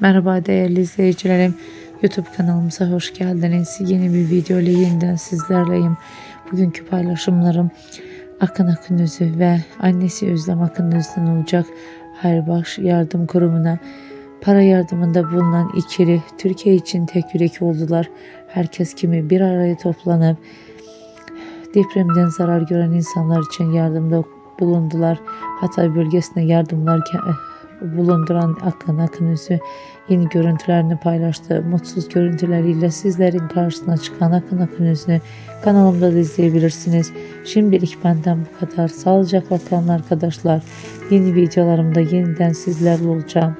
Merhaba değerli izleyicilerim. YouTube kanalımıza hoş geldiniz. Yeni bir video ile yeniden sizlerleyim. Bugünkü paylaşımlarım Akın Akınözü ve annesi Özlem Akınöz'den olacak Hayırbaş Yardım Kurumu'na para yardımında bulunan ikili Türkiye için tek yürek oldular. Herkes kimi bir araya toplanıp depremden zarar gören insanlar için yardımda bulundular. Hatay bölgesine yardımlar ge- bulunduran Akın Akınözü yeni görüntülerini paylaştı. Mutsuz görüntüleriyle sizlerin karşısına çıkan Akın Akınözü'nü kanalımda da izleyebilirsiniz. Şimdilik benden bu kadar. Sağlıcakla kalın arkadaşlar. Yeni videolarımda yeniden sizlerle olacağım.